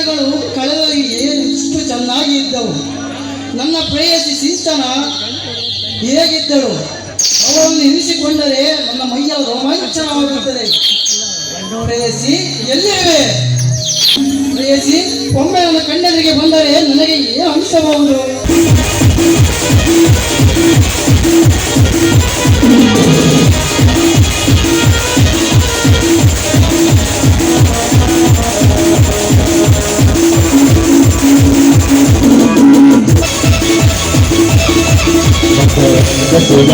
ದಿನಗಳು ಕಳೆದಲ್ಲಿ ಎಷ್ಟು ಚೆನ್ನಾಗಿ ಇದ್ದವು ನನ್ನ ಪ್ರೇಯಸಿ ಸಿಂಚನ ಹೇಗಿದ್ದಳು ಅವರನ್ನು ಇರಿಸಿಕೊಂಡರೆ ನನ್ನ ಮೈಯ ರೋಮಾಂಚನವಾಗುತ್ತದೆ ಪ್ರೇಯಸಿ ಎಲ್ಲಿವೆ ಪ್ರೇಯಸಿ ಒಮ್ಮೆ ನನ್ನ ಕಣ್ಣೆದುರಿಗೆ ಬಂದರೆ ನನಗೆ ಏನು ಅನಿಸಬಹುದು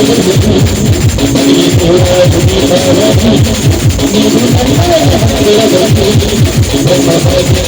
Thank you.